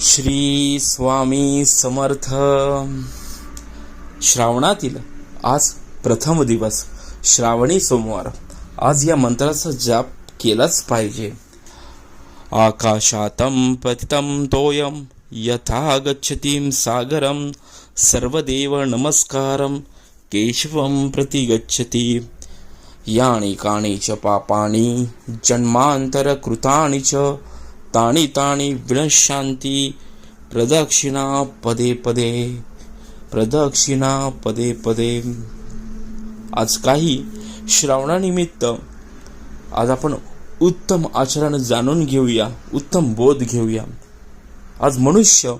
श्री स्वामी समर्थ. श्रावणातील आज प्रथम दिवस श्रावणी सोमवार. आज या मंत्राचा जाप केलाच पाहिजे. आकाशातं पतितम तोयं यथा गच्छतीं सागरं सर्वदेव नमस्कारम केशवं प्रति गच्छति. यानि कानि च पापानि जन्मान्तरकृतानि च ताणी ताणी विनशांती प्रदक्षिणा पदे पदे। प्रदक्षिणा पदे पदे। आज काही श्रावणानिमित्त आज आपण उत्तम आचरण जाणून घेऊया उत्तम बोध घेऊया. आज मनुष्य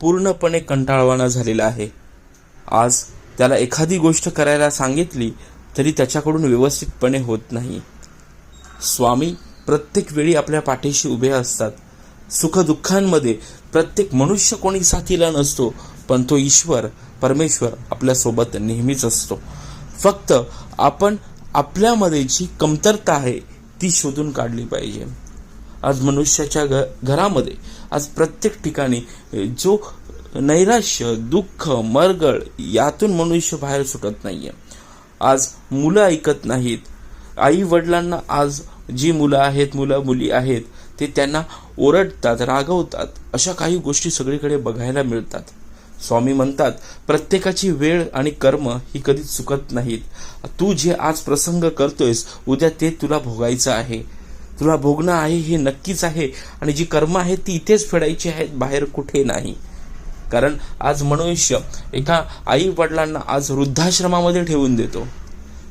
पूर्णपणे कंटाळवाणा झालेला आहे. आज त्याला एखादी गोष्ट करायला सांगितली तरी त्याच्याकडून व्यवस्थितपणे होत नाही. स्वामी प्रत्येक वेळी आपल्या पाठीशी उभे असतात. सुखदुःखांमध्ये प्रत्येक मनुष्य कोणी साथीला नसतो पण तो ईश्वर परमेश्वर आपल्यासोबत नेहमीच असतो. फक्त आपण आपल्यामध्ये जी कमतरता आहे ती शोधून काढली पाहिजे. आज मनुष्याच्या घ घरामध्ये आज प्रत्येक ठिकाणी जो नैराश्य दुःख मरगळ यातून मनुष्य बाहेर सुटत नाहीये. आज मुलं ऐकत नाहीत. आई वडिलांना आज जी मुलं आहेत मुलं मुली आहेत ते त्यांना ओरडतात रागवतात. अशा काही गोष्टी सगळीकडे बघायला मिळतात. स्वामी म्हणतात प्रत्येकाची वेळ आणि कर्म ही कधीच चुकत नाहीत. तू जे आज प्रसंग करतोयस उद्या ते तुला भोगायचं आहे. तुला भोगणं आहे हे नक्कीच आहे आणि जी कर्म आहेत ती इथेच फेडायची आहेत बाहेर कुठे नाही. कारण आज मनुष्य एका आई वडिलांना आज वृद्धाश्रमामध्ये ठेवून देतो.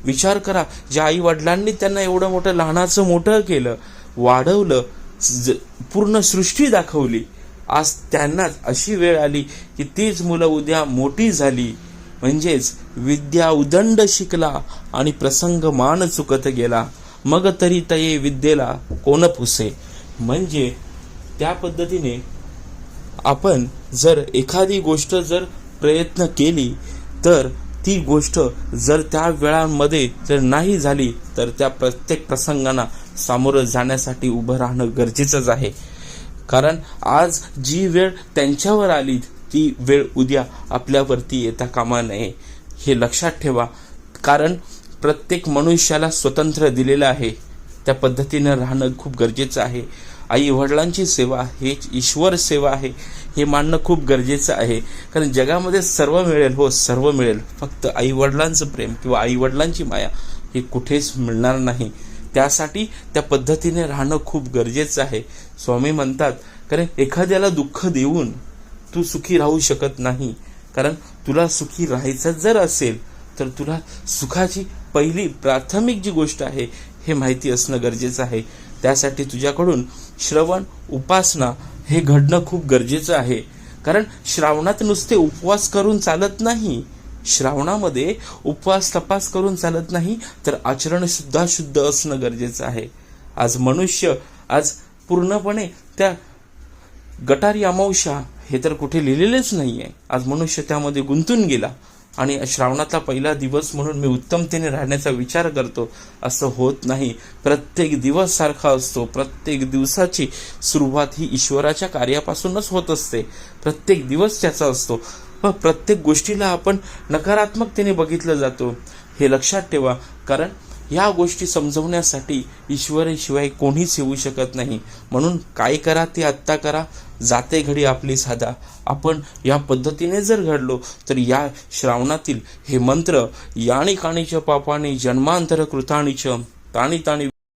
विचार करा. ज्या आई वडिलांनी त्यांना एवढं मोठं लहानाचं मोठं केलं वाढवलं ज- पूर्ण सृष्टी दाखवली आज त्यांनाच अशी वेळ आली की तीच मुलं उद्या मोठी झाली. म्हणजेच विद्या उदंड शिकला आणि प्रसंग मान चुकत गेला. मग तरी तये विद्येला कोण पुसे? म्हणजे त्या पद्धतीने आपण जर एखादी गोष्ट जर प्रयत्न केली तर ती गोष्ट जर त्या वेळांमध्ये जर नाही झाली तर त्या प्रत्येक प्रसंगांना सामोरं जाण्यासाठी उभं राहणं गरजेचंच आहे. कारण आज जी वेळ त्यांच्यावर आली ती वेळ उद्या आपल्यावरती येता कामा नये हे लक्षात ठेवा. कारण प्रत्येक मनुष्याला स्वतंत्र दिलेलं आहे. त्या पद्धतीनं राहणं खूप गरजेचं आहे. आई वडिलांची सेवा हे ईश्वर सेवा आहे हे मानणं खूप गरजेचं आहे. कारण जगामध्ये सर्व मिळेल हो सर्व मिळेल. फक्त आई वडिलांचं प्रेम किंवा आई वडिलांची माया हे कुठेच मिळणार नाही. त्यासाठी त्या पद्धतीने राहणं खूप गरजेचं आहे. स्वामी म्हणतात कारण एखाद्याला दुःख देऊन तू सुखी राहू शकत नाही. कारण तुला सुखी राहायचं जर असेल तर तुला सुखाची पहिली प्राथमिक जी गोष्ट आहे हे माहिती असणं गरजेचं आहे. त्यासाठी तुझ्याकडून श्रवण उपासना हे घडणं खूप गरजेचं आहे. कारण श्रावणात नुसते उपवास करून चालत नाही श्रावणामध्ये उपवास तपास करून चालत नाही तर आचरण सुद्धा शुद्ध असणं गरजेचं आहे. आज मनुष्य आज पूर्णपणे त्या गटारी अमावश्या हे तर कुठे लिहिलेलेच नाही आहे आज मनुष्य त्यामध्ये गुंतून गेला. आणि श्रावणातला पहिला दिवस म्हणून मी उत्तमतेने राहण्याचा विचार करतो असं होत नाही. प्रत्येक दिवस सारखा असतो. प्रत्येक दिवसाची सुरुवात ही ईश्वराच्या कार्यापासूनच होत असते. प्रत्येक दिवस त्याचा असतो. व प्रत्येक गोष्टीला आपण नकारात्मकतेने बघितलं जातो. हे लक्षात ठेवा कारण या गोष्टी समजवण्यासाठी ईश्वराशिवाय कोणीच येऊ शकत नाही. म्हणून काय करा ते आत्ता करा. जाते घडी आपली साधा. आपण या पद्धतीने जर घडलो तर या श्रावणातील हे मंत्र याणी काणीच्या पापाने जन्मांतर कृताणीच ताणी ताणी